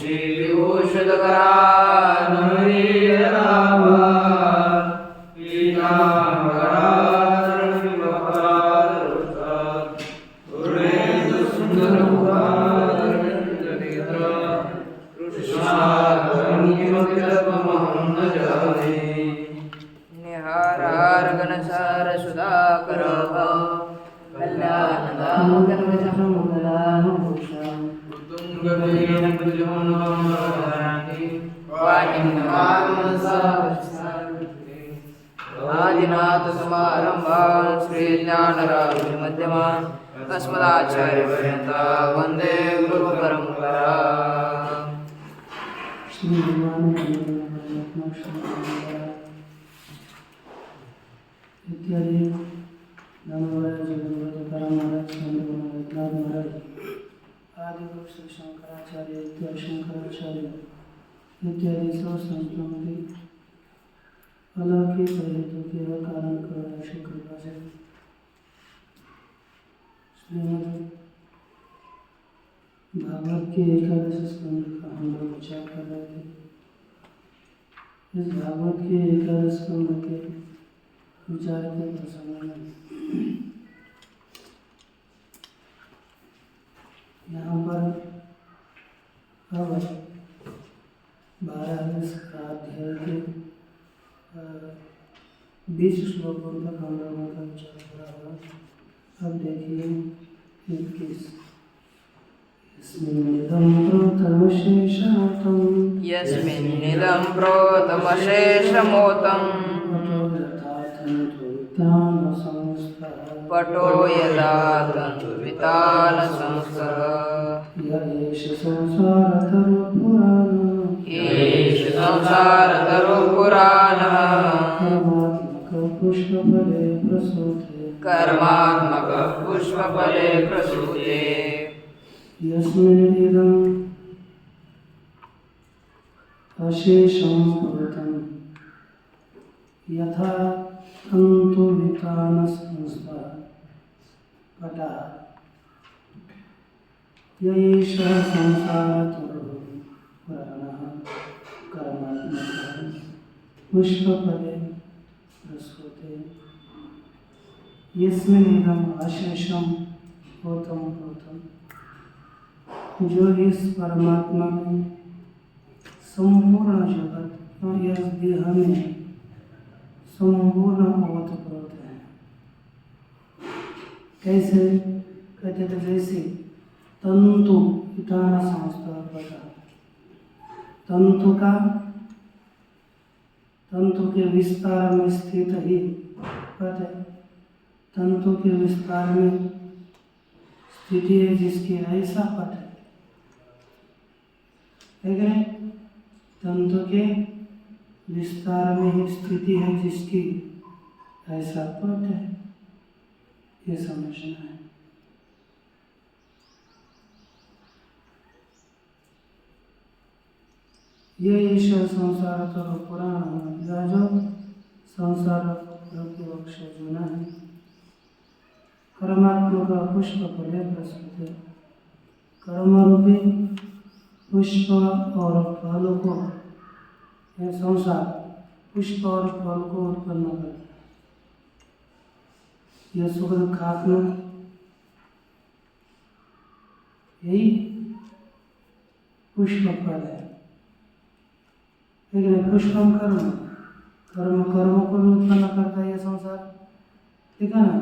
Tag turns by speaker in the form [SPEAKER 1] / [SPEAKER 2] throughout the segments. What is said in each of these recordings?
[SPEAKER 1] श्री
[SPEAKER 2] इत्यादि आदि शंकराचार्य इत्यादि शंकराचार्य इत्यादि सब संतों की अलौकिक हेतु के कारण कर ऐसी कृपा से श्रीमद भागवत के एकादश स्कंद का हम लोग विचार कर रहे थे इस भागवत के एकादश स्कंद के विचार के प्रसंग में। यहाँ पर अब बारहवें अध्याय के बीस श्लोकों तक हम लोगों का विचार करा हुआ अब देखिए इक्कीस यस्मिन्निदं प्रोतमशेषातं
[SPEAKER 3] यस्मिन्निदं प्रोतमशेषमोतं
[SPEAKER 2] पटो यथा तन्तुवितानसंस्थः
[SPEAKER 3] पटो यदा तन्वितानसंस्थः
[SPEAKER 2] य एष संसारतरुपुराण।
[SPEAKER 3] एष संसारतरुपुराणः।
[SPEAKER 2] कर्मात्मकपुष्पफले प्रसूते।
[SPEAKER 3] कर्मात्मकः पुष्पफले प्रसूते।
[SPEAKER 2] यस्मिन्निदम् अशेषं भवतं यथा तन्तुवितानसंस्थः पटः। य एषः संसारतरुः पुराणः कर्मात्मकः। पुष्पफले प्रसूते। यस्मिन्निदम् अशेषं भूतं भूतम्। जो इस परमात्मा में संपूर्ण जगत और इस देह में संपूर्ण ओतप्रोत है। कैसे? कहते थे जैसे, तंतु इटान संस्था पता तंतु का, तंतु के विस्तार में स्थित ही पद है। तंतु के विस्तार में स्थिति है जिसकी ऐसा पट है है? तंतु के विस्तार में ही स्थिति है जिसकी ऐसा पट है। ये समझना है। ये ईश्वर संसार तो पुराण यह जो संसार वृक्ष जुना है। कर्मात्मा का पुष्प फले प्रस्तुत कर्म रूपी पुष्प और फल को यह संसार, पुष्प और फल को उत्पन्न करता है। यह सुख दुखात्मक, यही पुष्प फल है। लेकिन पुष्पम कर्म कर्म कर्म को भी उत्पन्न करता है यह संसार। ठीक है ना?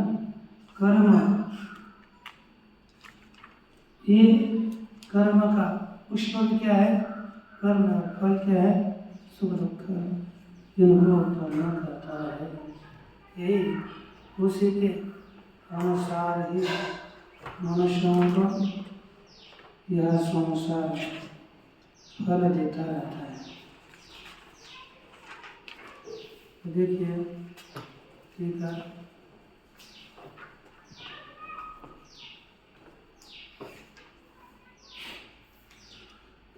[SPEAKER 2] कर्म, ये कर्म का पुष्प भी क्या है? कर्म है फल क्या है? सुख दुख इनको उत्पन्न करता है, यही उसी के अनुसार ही मनुष्यों को यह संसार फल देता रहता है। देखिए ठीक है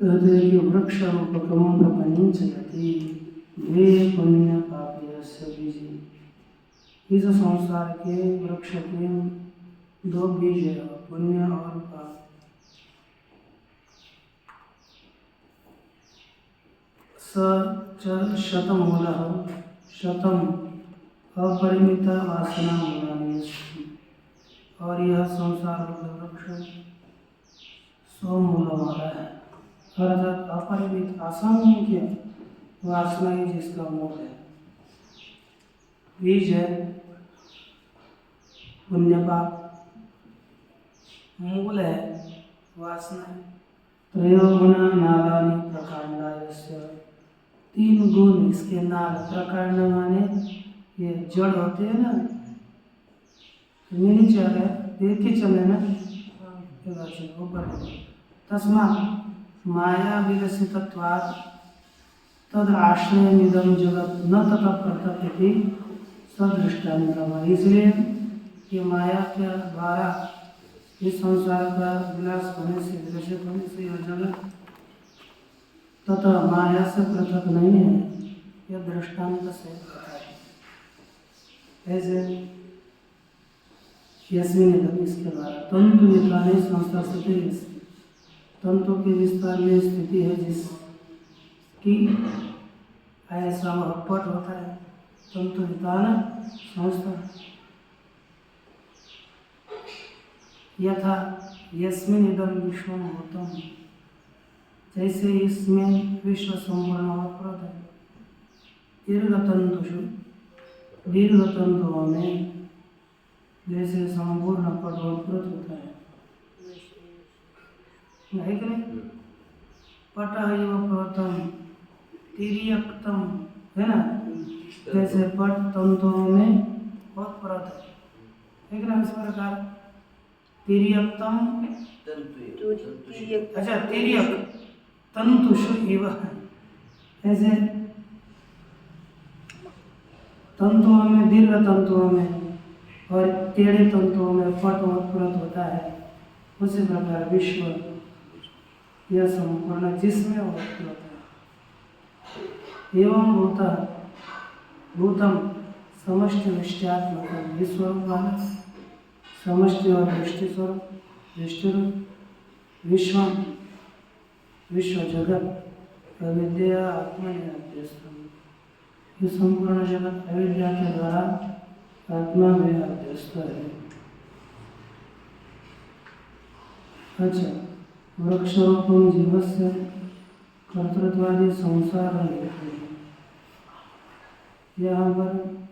[SPEAKER 2] कहते हैं कि वृक्ष रूपकम प्रपंचयति द्वे इस संसार के वृक्ष के दो बीज है पुण्य और पाप। स च शतम अपरिमित वासना मूलानि और यह संसार वृक्ष सौ मूलों वाला है। अर्थात अपरिमित असंख्य वासना ही जिसका मूल है। बीज है पुण्य पाप मूल है वासना त्रयोगुणा नालानि प्रकांडायस्य। तीन गुण इसके नाल प्रकांड माने ये जड़ होते हैं ना? नीचे आ गया देख के चले ना? है, ऊपर तस्मात् माया विलसितत्वात् तद आश्रयमिदं जगत न तथा कर्तव्य सदृष्टान्तम इसलिए कि माया के द्वारा, इस संसार का विलास होने से विलसित होने से यह जगत तथा माया से पृथक नहीं है, यह दृष्टांत से। ऐसे यस्मिन इसके द्वारा। तंतु विकाने संस्था स्थिति तंतु के विस्तार में स्थिति है जिस कि ऐसा पट होता है। तंतु वितान संस्था। यथा यस्मिन इदम विश्वम होतम जैसे इसमें विश्व संपूर्ण है। दीर्घतंतुषु दीर्घतंतुओं में जैसे संपूर्ण पट होता है। है कि नहीं? पट एव प्रथम तिर्यक्तम, है ना? जैसे पट तंतुओं में उत्प्रत है। है कि ना इस प्रकार? तिर्यक्तम। अच्छा तिर्यक, तंतुषु इव ऐसे तंतुओं में, दीर्घ तंतुओं में और टेढ़े तंतुओं में पट उत्प्रत होता है। उसी प्रकार विश्व यह संपूर्ण जिसमें है। एवं भूत, भूतम, समष्टि निष्ठ्यात्मक विस्वरूप वाला समष्टि और दृष्टि स्वरूप दृष्टि रूप विश्व विश्व जगत अविद्या आत्मा ये संपूर्ण जगत अविद्या के द्वारा आत्मा में अध्यस्त है। अच्छा। वृक्षरूपम जीवस्य कर्तृत्वादि संसार यहाँ पर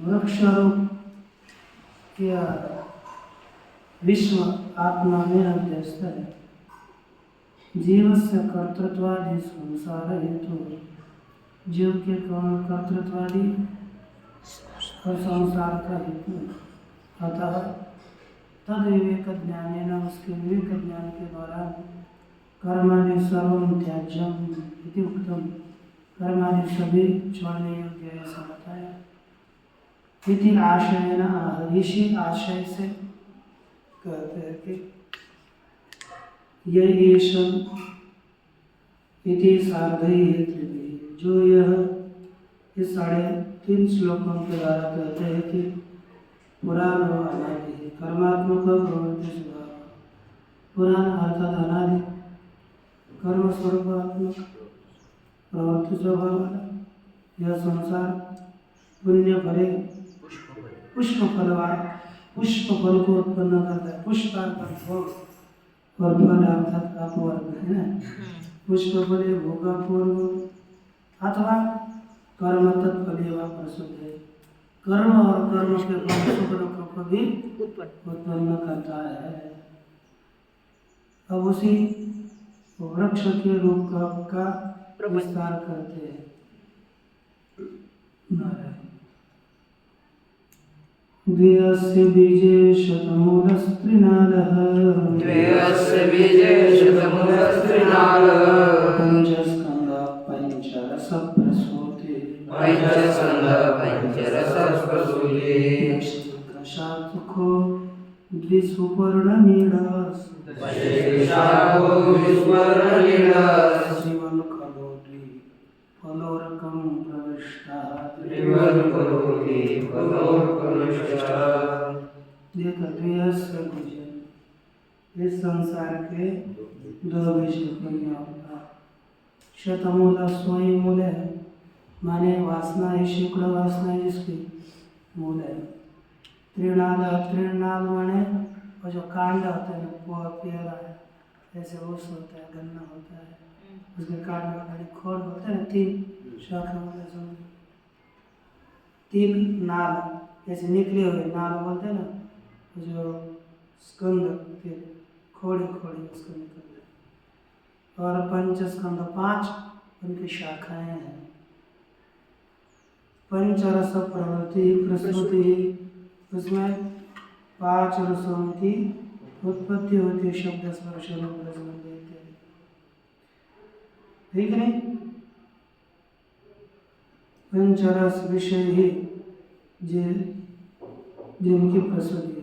[SPEAKER 2] वृक्षरूप या विश्व आत्मा में अध्यस्त है। जीव से कर्तृत्वादि संसार हेतु जीव के कौन कर्तृत्वादि? और संसार का हेतु। अतः तद विवेक ज्ञान न उसके विवेक ज्ञान के द्वारा कर्मादि सर्व त्याज्यम इति कर्मादि सभी छोड़ने योग्य ऐसा बताया इति आशय न आशय से कहते हैं कि इति त्रिभी। जो यह इस साढ़े तीन श्लोकों के द्वारा कहते हैं कि पुराण कर्मात्मक प्रवृत्ति स्वभाव पुराण अर्थात अनादि। कर्म स्वरूपात्मक प्रवृत्ति स्वभाव यह संसार पुण्य फले। पुष्प फलवार पुष्प फल को उत्पन्न करता है। पुष्प और फल अर्थात अपवर्ग है ना? पुष्प फले भोगा पूर्व अथवा कर्म तत्फले प्रसुद्ध है। कर्म और कर्म के फल दुख को भी उत्पन्न करता है। अब उसी वृक्ष के रूप का, का विस्तार करते हैं। नारायण। द्वियस्य बीजे शतमूलस्त्रिनादः।
[SPEAKER 3] द्वयस्य बीजे शतमूलस्त्रिनादः।
[SPEAKER 2] द्विसुपर्णनीडस्
[SPEAKER 3] शाखो विस्मरणीयः
[SPEAKER 2] जीवनखलो द्वि फलोरकं प्रविष्टः
[SPEAKER 3] त्रिवल्करोति फलोपनिष्ठः
[SPEAKER 2] एकद्वयस्य भुजन् इस संसार के दो बीज पुण्य होता शतमूल सोई मूल। है माने वासना है शेकड़ो वासना है जिसकी मूल। है त्रिनाल त्रिनाल माने वो जो कांड होते हैं पेरा है जैसे ओस होता है गन्ना होता है। उसके कांड का खाली खोड़ होता है ना तीन शाखा वाले समझ तीन नाल जैसे निकले हुए नाल बोलते हैं ना जो स्कंद के खोड़ी खोड़ी उसको निकल रहे और पंच स्कंद पाँच उनकी शाखाएँ हैं। पंचरस प्रवृत्ति प्रस्तुति उसमें पाँच रसों की उत्पत्ति होती है, शब्द स्पर्श रूप रसगंध इत्यादि। ठीक नहीं? पंचरस विषय ही जिन जिनकी है।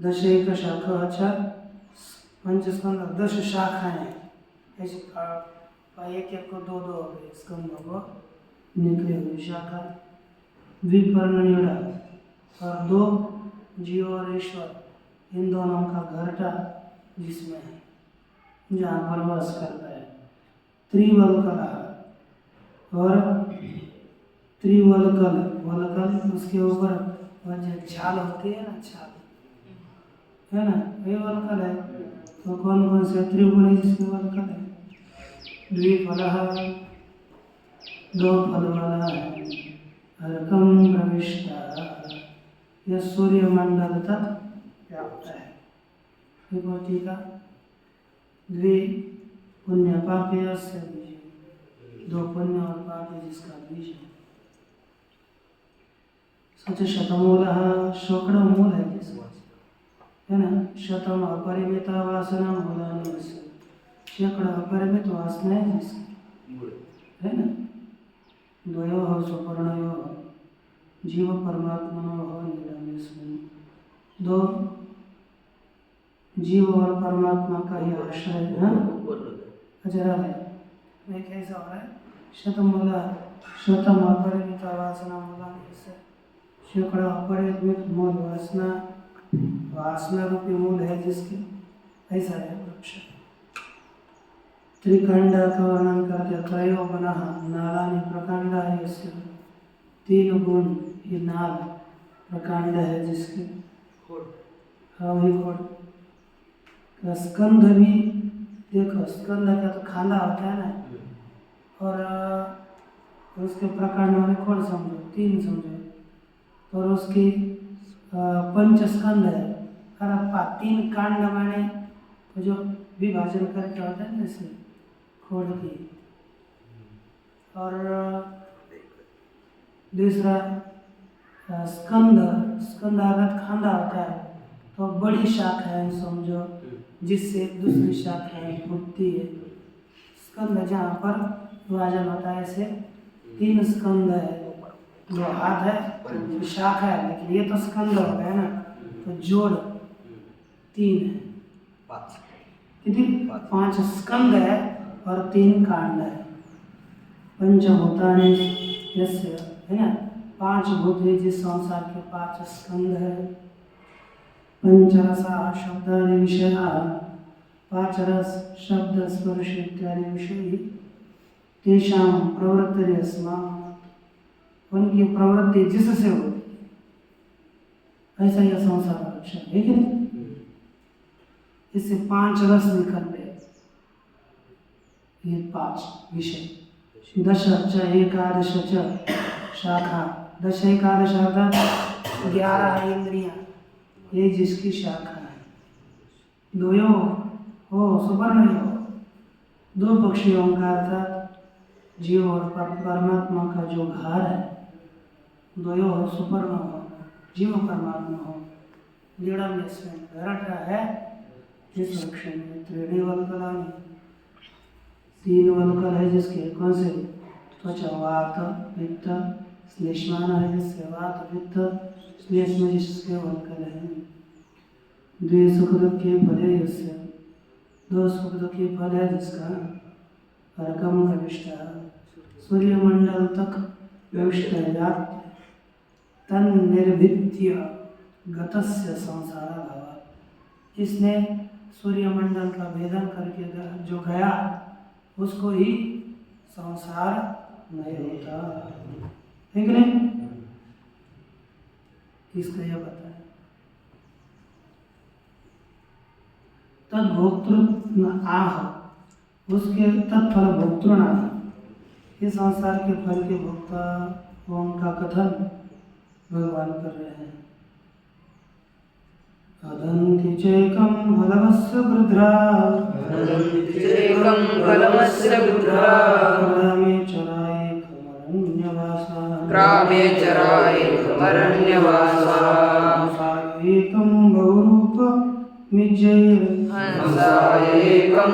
[SPEAKER 2] दश एक शाखा अच्छा पंचस्कंद दस शाखाएँ। आ- एक एक को दो दो हो गए, स्कंदों को निकले हुए शाखा। द्विपर्ण और दो जीव और ईश्वर इन दोनों का घरटा जिसमें है जहाँ पर वास करता है। त्रिवल कला। और त्रिवलकल वलकल उसके ऊपर वह जो छाल होती है ना छाल है ना वही वलकल है। तो कौन कौन से त्रिगुण है जिसके वलकल है? द्विफल दो फल वाला है, हरकम प्रविष्टा। यह सूर्यमंडल तक व्याप्त है। देखो टीका द्वि पुण्य पापी से बीज दो पुण्य और पाप जिसका बीज है। सच शतमूल शोकड़ मूल है जिसका है ना? शतम अपरिमित वासना मूलानी शेकड़ अपरिमित वासना है जिसकी। है ना? द्वयो सुपर्णयो जीव परमात्मनो हो निरमेस्मिन दो जीव और परमात्मा का ही आश्रय है अजरा है मैं कैसा हो रहा है, शतमूला शतम अपरिमित वासना मूलानी से शेकड़ा अपरिमित मूल वासना वासना रूपी मूल है जिसकी ऐसा है वृक्ष। त्रिखंड का वर्णन करके त्रयो बना नालानि प्रकांड है इसके तीन गुण ये नाल प्रकांड है जिसके हाँ वही खोड़ स्कंध भी, देखो स्कंद का तो खाना होता है ना। और उसके प्रकांड मैंने खोड़ समझो? तीन समझो। और उसकी पंच स्कंद है। और अपा तीन कांड मैंने जो विभाजन करके होता है ना जैसे खोड़ की। और दूसरा स्कंद स्कंद अगर खांदा होता है तो बड़ी शाखाएँ समझो जिससे दूसरी शाखाएँ फूटती है। स्कंद जहाँ पर विभाजन होता है ऐसे तीन स्कंद है जो हाथ है तो शाखा है लेकिन ये तो स्कंद हो गया ना तो जोड़ तीन है। कितनी? पाँच स्कंद है और तीन कांड है। पंचभूतानि यस्य है ना? पाँच भूत है, जिस संसार के पाँच स्कंद है। पंचरसा शब्दादि विषय पाँच रस शब्द स्पर्श इत्यादि विषय तेषां प्रवृत्ति अस्मात्। उनकी प्रवृत्ति जिससे होती ऐसा यह संसार लक्षण है कि इससे पाँच रस निकलते हैं। ये पाँच विषय। दश च, एकादश च, शाखा दश एकादश अर्थात ग्यारह इंद्रियाँ, ये जिसकी शाखा है। दोयो हो सुवर्ण यो दो पक्षियों का अर्थात जीव और परमात्मा का जो घर है, द्वयो हो सुपर्ण हो, जीव परमात्मा हो लीड़म इसमें घरटा है, जिस वृक्ष में त्रिणी वलकलानी तीन वलकल है जिसके, कौन से? त्वचा, वात, पित्त श्लेष्मान जिससे वात पित्त जिसके वलकल। द्वे सुख दुख के फल है जिससे दो सुख दुख के फल है जिसका अर्कम प्रविष्टा सूर्यमंडल तक प्रविष्ट है तन निर्भित्य गतस्य संसार भाव इसने सूर्यमंडल का भेदन करके जो गया, उसको ही संसार नहीं होता। है कि नहीं? किसको यह पता है? तद भोक्तृ आह। उसके तत्फल भोक्तृ ये संसार के फल के भोक्ता वो उनका कथन भगवान कर रहे हैं। अदन्ति चैकं
[SPEAKER 3] फलमस्य
[SPEAKER 2] चरायेकमरण्यवासा
[SPEAKER 3] ग्रामे चरायेकमरण्यवासा
[SPEAKER 2] एकं बहुरूप मिज्जैर्
[SPEAKER 3] हंसाय एकं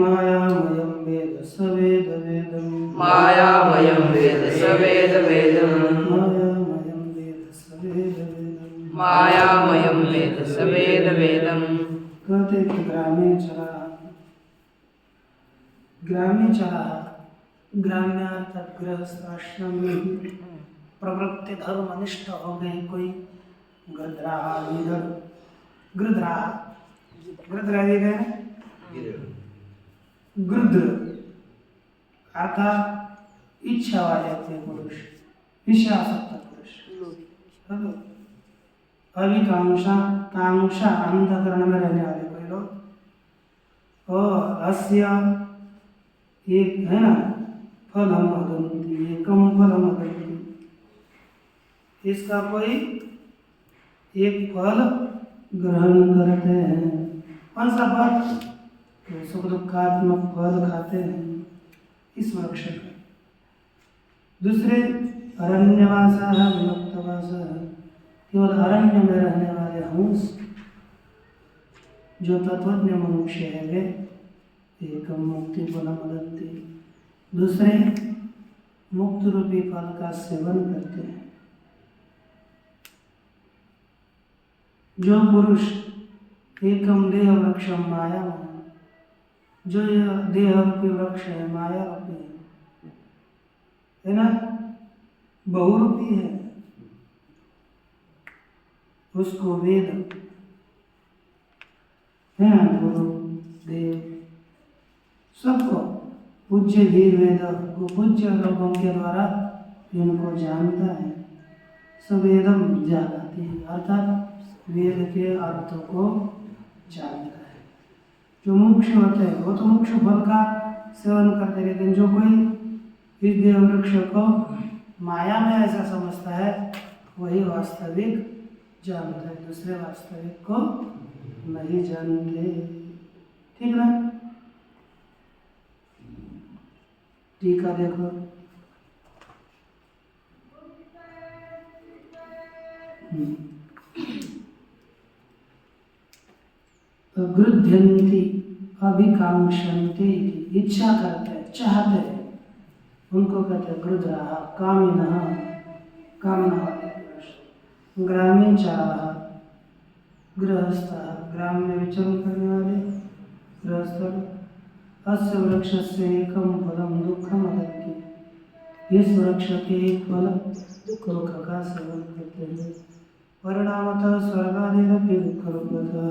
[SPEAKER 2] मायामयं वेद स वेद वेदं
[SPEAKER 3] मायामयं वेद स वेद वेदम्
[SPEAKER 2] मायामयं वेद स वेद वेदं
[SPEAKER 3] मायामयं वेद स वेद वेदम्
[SPEAKER 2] कहते ग्रामे चला ग्रामे चला अर्थात गृहस्थ आश्रम में प्रवृत्ति धर्म अनिष्ट हो गए कोई गृद्रा ये गए गृद्र अर्थात इच्छा वाले थे पुरुष। विषयासक्त पुरुष। अभिकांक्षा कांक्षा अंधकरण में रहने वाले कोई लोग। और अस्य एक है ना? फलम अदंती एकम फलम अदंती इसका कोई एक फल ग्रहण करते हैं। कौन सा फल? सुख दुखात्मक फल खाते हैं। इस वृक्ष का। दूसरे, अरण्यवास विमुक्तवास केवल अरण्य में रहने वाले हंस, जो तत्वज्ञ मनुष्य है, वे एकम मुक्ति फलम अदंती दूसरे मुक्त रूपी फल का सेवन करते हैं। जो पुरुष एकम देह वृक्ष माया जो यह देह रूपी वृक्ष है, माया रूपी है है ना? बहुरूपी है। उसको वेद, है पूज्य धीर वेद को पूज्य लोगों के द्वारा इनको जानता है। सवेदम जानाती है अर्थात वेद के अर्थों को जानता है। जो मुक्ष होते हैं, वो तो मुक्ष फल का सेवन करते लेकिन जो कोई इस देव वृक्ष को माया में ऐसा समझता है, वही वास्तविक जानता है, दूसरे वास्तविक को नहीं जानते। ठीक ना? टीका देखो। तो गृध्यंती अभिकांक्षन्ति इच्छा करते हैं चाहते। हैं उनको कहते हैं गृद्रा कामिन। कामना ग्रामीण चाह गृहस्थ। ग्राम में विचरण करने वाले गृहस्थ अस्य वृक्ष से एकम फलम दुखम अदत्ति इस वृक्ष के एक फल दुख का करते हैं परिणामतः स्वर्गादि दुख रूपतः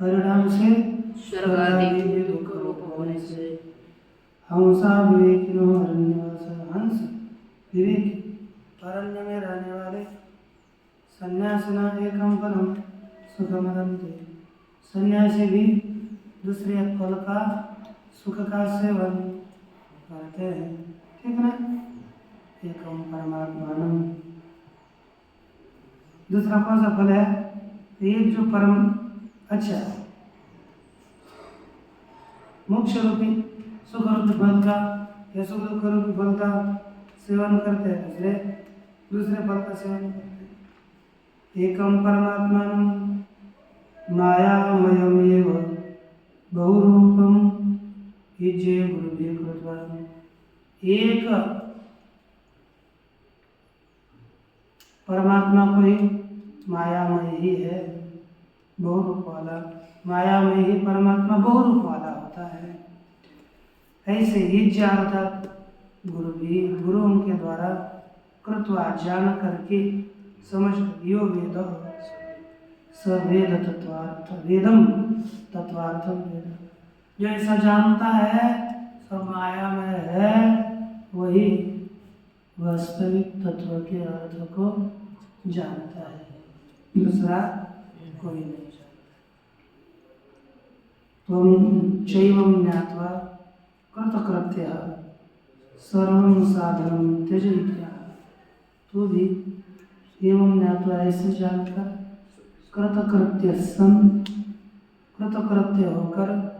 [SPEAKER 2] परिणाम से
[SPEAKER 3] स्वर्गादि के दुख से
[SPEAKER 2] हंसा विवेकिनो अरण्यवास। हंस विवेक। अरण्य में रहने वाले सन्यासिना एकम फलम सुखमदंते सन्यासी भी दूसरे फल का सुख का सेवन करते हैं। ठीक ना? एकम परमात्मान। दूसरा कौन सा फल है? एक जो परम अच्छा। मोक्ष रूपी सुख रूपी फल का, या सुख दुख रूपी फल का सेवन करते हैं दूसरे। दूसरे फल का सेवन करते हैं। एकम परमात्मा मायामयम एव बहुरूपम युज्य गुरुभि कृत्वा एक परमात्मा को ही मायामय ही है बहुरूप वाला। माया में ही परमात्मा बहुरूप वाला होता है। ऐसे युज्य अर्थात गुरु भी गुरु उनके द्वारा कृत्वा जान करके समझ यो वेद सवेद तत्वार्थ वेदम तत्वार्थम वेद। जो ऐसा जानता है, सब माया में है। वही वास्तविक तत्व के अर्थ को जानता है। दूसरा कोई नहीं जानता। त्वं चैवं ज्ञात्वा सर्वं साधनं त्यज तो भी एवं ज्ञात्वा ऐसे जानकर कृतकृत्य सन कृतकृत्य होकर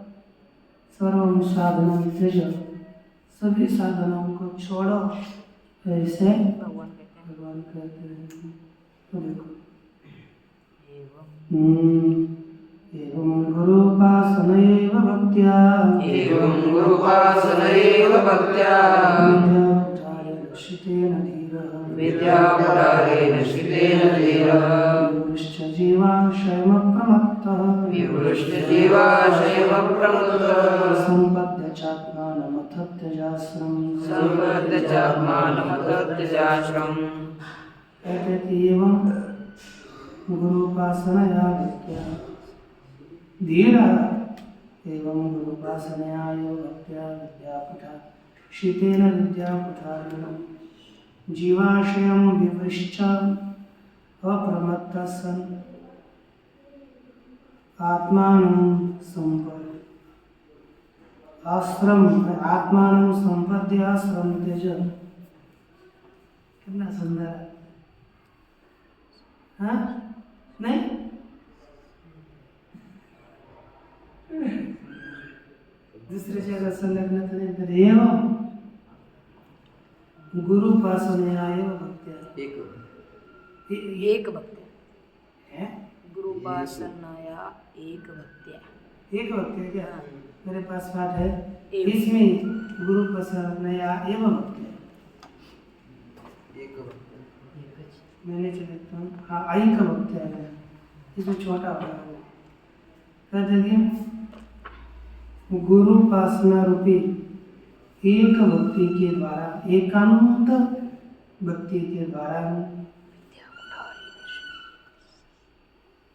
[SPEAKER 2] सर्वं साधनं त्यज सभी साधनों को छोड़ो ऐसे
[SPEAKER 3] भगवान कहते हैं।
[SPEAKER 2] भगवान कहते हैं। तो देखो।
[SPEAKER 3] एवं।
[SPEAKER 2] हम्म, भक्त्या।
[SPEAKER 1] एवं भक्त्या।
[SPEAKER 2] धीरः।
[SPEAKER 1] धीरः।
[SPEAKER 2] जीवाशयमप्रमत्तः
[SPEAKER 1] विवृष्टजीवाशयमप्रमुक्तः
[SPEAKER 2] सम्पद्य चात्मानमथत्यजास्रम्
[SPEAKER 1] सम्पद्य चात्मानमतत्यजाश्रम्
[SPEAKER 2] कहते कि एवं गुरुपासनया भक्त्या धीरा एवं गुरुपासनया एव विद्यापठा शीतेन विद्यापठारेण जीवाशयं विवृश्च अप्रमत्तः सन् आत्मानं सम्पद् आश्रम कितना सुंदर है। नहीं? दूसरे जगह तो गुरु पासने भक्त्या।
[SPEAKER 3] एक
[SPEAKER 2] है।
[SPEAKER 3] एक भक्त्या
[SPEAKER 2] एक भक्त्या क्या? मेरे पास पाठ है। इसमें गुरु पासनया एवं भक्त्या मैंने हूँ हाँ आई का वक्त है। इसमें छोटा हो है। कहते हैं गुरु उपासना रूपी एक भक्ति के द्वारा एकांत भक्ति के द्वारा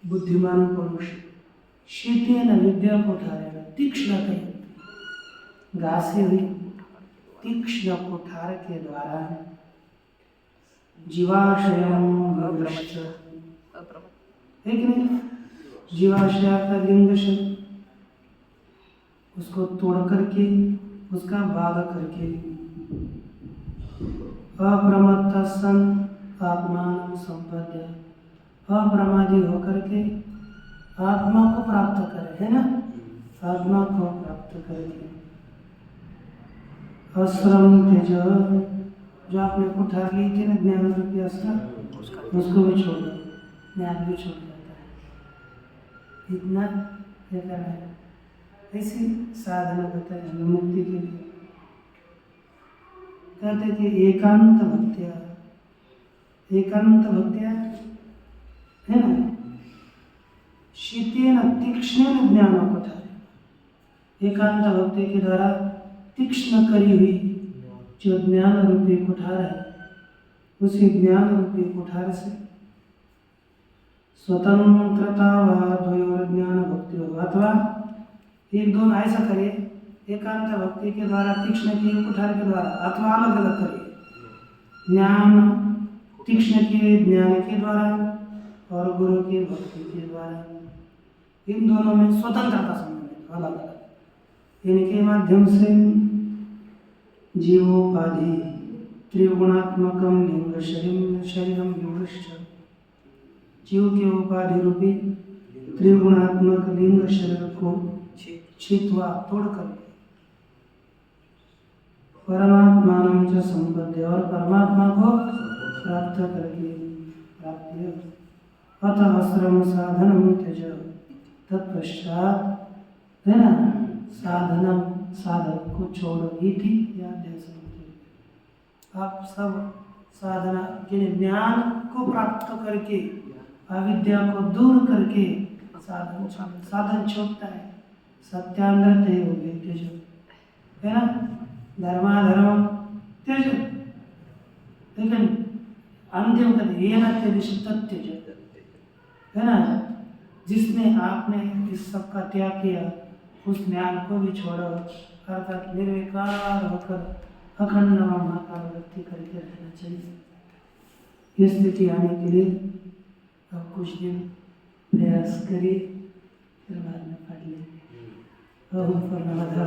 [SPEAKER 2] बुद्धिमान पुरुष शीतेन विद्या कोठारेण तीक्ष्ण कहीं घासे हुई तीक्ष्ण कोठार के द्वारा जीवाशयम है कि नहीं? जीवाशय का लिंग उसको तोड़ करके, उसका बाध करके। अप्रमत्त सन आत्मान संपद्य। अप्रमादी होकर के आत्मा को प्राप्त करे है ना? आत्मा को प्राप्त करके। आश्रम तेज जो आपने कुठार ली थी ना ज्ञान रूपी आश्रम उसको भी छोड़ दो। ज्ञान भी छूट जाता है। इतना ये करना है। ऐसी साधना हमें मुक्ति के लिए। कहते कि एकांत भक्तिया। एकांत भक्तिया है ना? शीतेन तीक्ष्ण ज्ञान कुठार एकांत भक्ति के द्वारा तीक्ष्ण करी हुई जो ज्ञान रूपी कुठार है, उसी ज्ञान रूपी कुठार से स्वतंत्रता व ज्ञान भक्ति अथवा एक दोनों ऐसा करिए, एकांत भक्ति के द्वारा, तीक्ष्ण किए कुठार के द्वारा, अथवा अलग अलग करिए। ज्ञान, तीक्ष्ण किए ज्ञान के द्वारा और गुरु की भक्ति के द्वारा इन दोनों में स्वतंत्रता संबंधित, अलग अलग। इनके माध्यम से जीवोपाधि, त्रिगुणात्मकम लिंग शरीर शरीरम विवृष्ट जीव के उपाधि रूपी त्रिगुणात्मक लिंग शरीर को छितवा तोड़कर परमात्मान च संपद्य और परमात्मा को प्राप्त करके प्राप्ति अतः श्रम साधनम त्यज। तत्पश्चात है ना साधनम साधन को छोड़ो इति या आप सब साधना यानी ज्ञान को प्राप्त करके, अविद्या को दूर करके साधन छोड़- साधन छोड़ता है। सत्यानंद हो गए त्यज। है ना? धर्माधर्म त्यज। लेकिन अंतिम पद ये न तथ्य है ना? जिसने आपने इस सब का त्याग किया उस ज्ञान को भी छोड़ो। अर्थात निर्विकार होकर अखंड महाकाल वृत्ति करके रहना चाहिए। ये स्थिति आने के लिए अब कुछ दिन प्रयास करिए फिर बाद में पढ़ लेंगे। ओम पूर्णमदः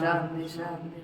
[SPEAKER 1] शांति शांति